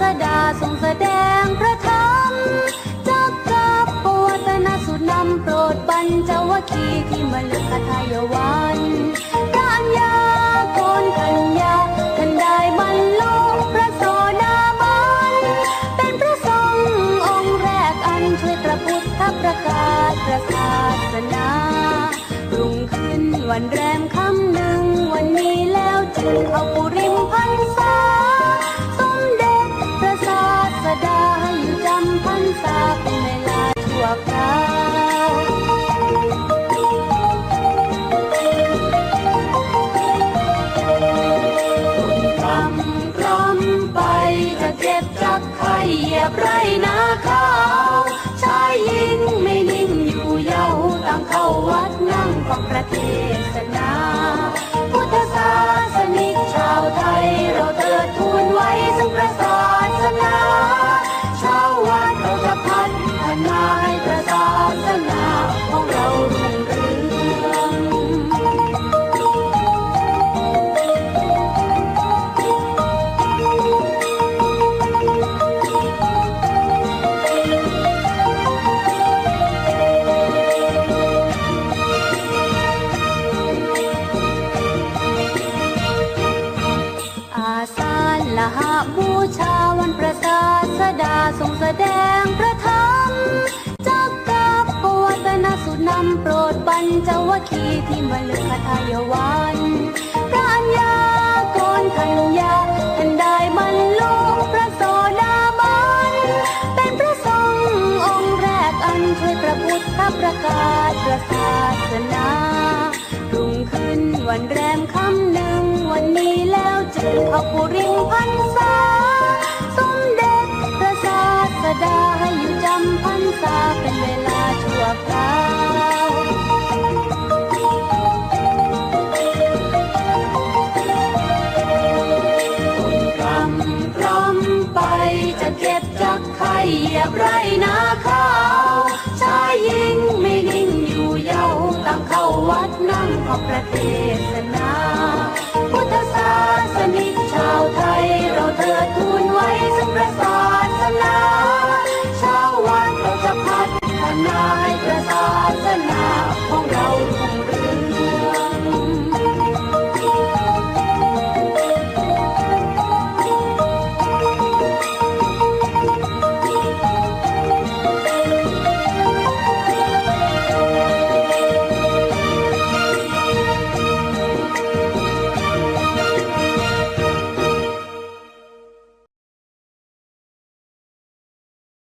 สดาทรงแสดงพระธรรมจักกับปวัตนสุนำโปรดปัญจวคีที่มลคทายวันกัญญาโกนกัญญาท่านได้บรรลุพระโสดาบันเป็นพระสงฆ์องค์แรกอันช่วยพระพุทธประกาศประศาสนารุ่งขึ้นวันแรมคำหนึ่งวันนี้แล้วจึงเอาบุญ เจ็บจักไข่เหยียบไรนาข้าวชายหญิงไม่นิ่งอยู่เยาว์ต่างเข้าวัดนั่งฟังประเทศนาาฬหะบูชาวันประสาสดาทรงแสดงพระธรรมจักกับปวัตนสุนำโปรดบรรจวคีที่มฤคทายวันพระัญญาโกนกัญญาท่านได้บรรลุพระโสดาบันเป็นพระสงฆ์องค์แรกอันช่วยพระพุทธประกาศพระศาสนารุ่งขึ้นวันแรมค่ำหนึ่งวันนี้แล้ว จึงเอาปุริมพรรษา สมเด็จพระศาสดาให้อยู่จำพรรษาเป็นเวลาชั่วคราวกำกรำไปจะเก็บจักไข่เหยียบไรนาข้าวชายหญิงไม่นิ่งอยู่เยาต่างเข้าวัดนั่งฟังประเทศนา